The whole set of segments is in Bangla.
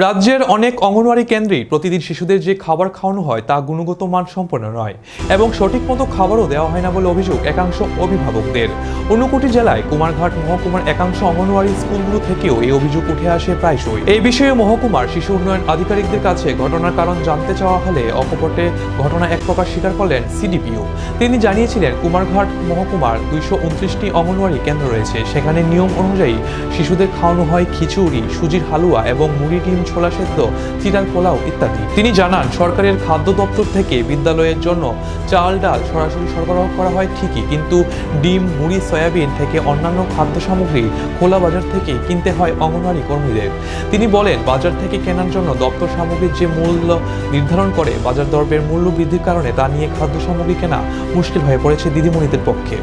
রাজ্যের অনেক অঙ্গনওয়াড়ি কেন্দ্রেই প্রতিদিন শিশুদের যে খাবার খাওয়ানো হয় তা গুণগত মান সম্পন্ন নয় এবং সঠিক মতো খাবারও দেওয়া হয় না বলে অভিযোগ একাংশ অভিভাবকদের। ঊনকোটি জেলায় কুমারঘাট মহকুমার একাংশ অঙ্গনওয়াড়ি স্কুলগুলো থেকেও এই অভিযোগ উঠে আসে প্রায়শই। এই বিষয়ে মহকুমার শিশু উন্নয়ন আধিকারিকদের কাছে ঘটনার কারণ জানতে চাওয়া হলে অকপটে ঘটনা এক প্রকার স্বীকার করলেন সিডিপিও। তিনি জানিয়েছিলেন, কুমারঘাট মহকুমার দুইশো উনত্রিশটি অঙ্গনওয়াড়ি কেন্দ্র রয়েছে। সেখানে নিয়ম অনুযায়ী শিশুদের খাওয়ানো হয় খিচুড়ি, সুজির হালুয়া এবং মুড়ি, ডিম ছোলা সেদ্ধ চিরাল পোলাও ইত্যাদি। তিনি জানান, সরকারের খাদ্য দপ্তর থেকে বিদ্যালয়ের জন্য চাল, ডাল, সরাসরি সরবরাহ করা হয় ঠিকই, কিন্তু ডিম, মুড়ি, সয়াবিন থেকে অন্যান্য খাদ্য সামগ্রী খোলা বাজার থেকে কিনতে হয় অঙ্গনওয়াড়ি কর্মীদের। তিনি বলেন, বাজার থেকে কেনার জন্য দপ্তর সামগ্রীর যে মূল্য নির্ধারণ করে, বাজার দরবের মূল্য বৃদ্ধির কারণে তা নিয়ে খাদ্য সামগ্রী কেনা মুশকিল হয়ে পড়েছে দিদিমণিদের পক্ষে।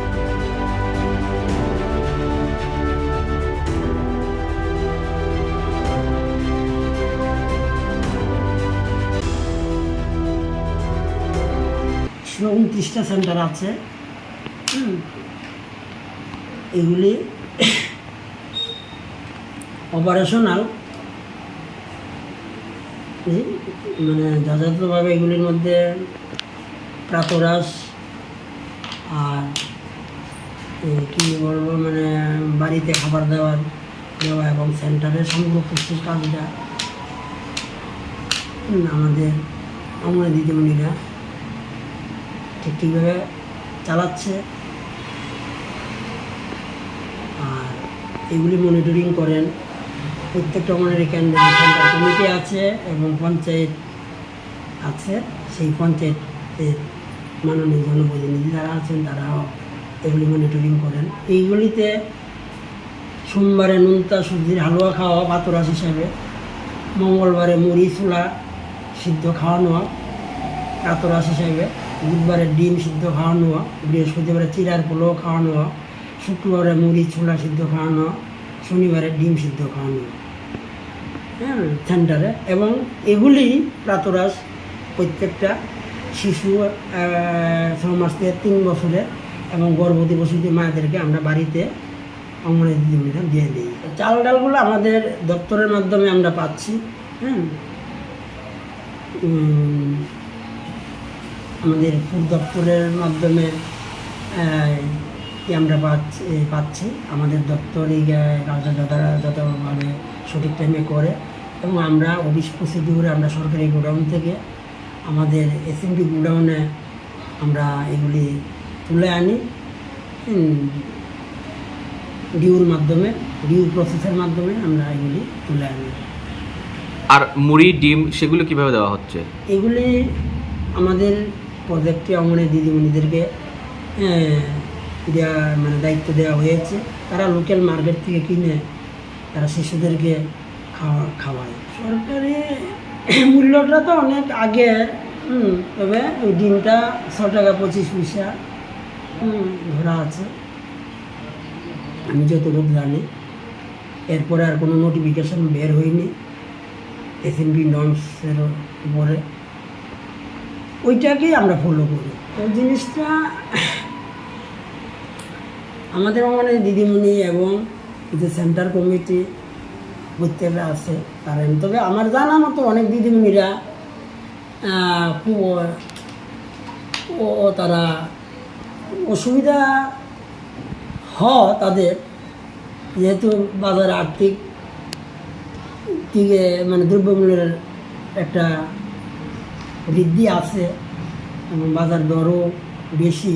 উনত্রিশটা সেন্টার আছে। এগুলি অপারেশনাল মানে যথাযথভাবে এগুলির মধ্যে প্রাতরাস আর কি বলব মানে বাড়িতে খাবার দেওয়ার দেওয়া এবং সেন্টারের সমগ্র পুষ্টির কাজটা। আমাদের আমার দিদিমণিরা ঠিক ঠিকভাবে চালাচ্ছে। আর এগুলি মনিটরিং করেন। প্রত্যেকটা অঙ্গনারী কেন্দ্রে কমিটি আছে এবং পঞ্চায়েত আছে। সেই পঞ্চায়েতের মাননীয় জনপ্রতিনিধি যারা আছেন, তারাও এগুলি মনিটরিং করেন। এইগুলিতে সোমবারে নুনতা সবজির হালুয়া খাওয়া পাতরাস হিসাবে, মঙ্গলবারে মুড়ি, ছোলা সিদ্ধ খাওয়ানো কাতরাস হিসাবে। বুধবারে ডিম সিদ্ধ খাওয়ানো, বৃহস্পতিবারে চিরার পোলাও খাওয়ানো, শুক্রবারে মুড়ি, ছোলা সিদ্ধ খাওয়ানো, শনিবারে ডিম সিদ্ধ খাওয়ানো। হ্যাঁ সেন্টারে এবং এগুলি প্রাতরাস প্রত্যেকটা শিশু ছয় মাস থেকে তিন বছরের এবং গর্ভবতী বসতি মায়েদেরকে আমরা বাড়িতে অঙ্গনে দিদিমণিরা দিয়ে দিই। চাল ডালগুলো আমাদের দপ্তরের মাধ্যমে আমরা পাচ্ছি হ্যাঁ। আমাদের দপ্তরের মাধ্যমে আমরা পাচ্ছি পাচ্ছি। আমাদের দপ্তর এই কাজটা যথা যথাভাবে সঠিক টাইমে করে এবং আমরা অফিস প্রসিডিউরে আমরা সরকারি গোডাউন থেকে আমাদের এসএমপি গোডাউনে আমরা এগুলি তুলে আনি। ডিউর মাধ্যমে ডিউ প্রসেসের মাধ্যমে আমরা এগুলি তুলে আনি। আর মুড়ি ডিম সেগুলো কীভাবে দেওয়া হচ্ছে? এগুলি আমাদের প্রজেক্টে অঙ্গনে দিদিমণিদেরকে দেওয়া মানে দায়িত্ব দেওয়া হয়েছে। তারা লোকাল মার্কেট থেকে কিনে তারা শিশুদেরকে খাওয়া, খাওয়ায়। সরকারি মূল্যটা তো অনেক আগে তবে ওই ডিমটা ছ টাকা পঁচিশ পয়সা ধরা আছে। আমি যতটুকু জানি, এরপরে আর কোনো নোটিফিকেশন বের হয়নি। এস এন বি নর্মসের উপরে। ওইটাকেই আমরা ফলো করি। তো জিনিসটা আমাদের মানে দিদিমণি এবং যে সেন্টার কমিটি প্রত্যেকটা আছে তারা তবে আমার জানা মতো অনেক দিদিমণিরা খুব, ও ও তারা অসুবিধা হ তাদের, যেহেতু বাজার আর্থিক দিকে মানে দ্রব্যমূল্যের একটা বৃদ্ধি আছে বাজার দরও বেশি।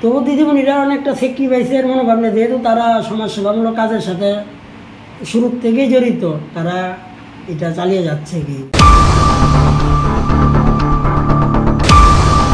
তো দিদিমণিরা অনেকটা স্যাক্রিফাইসের মনোভাব নেই যেহেতু তারা সমাজসেবামূলক কাজের সাথে শুরুর থেকেই জড়িত, তারা এটা চালিয়ে যাচ্ছে কি?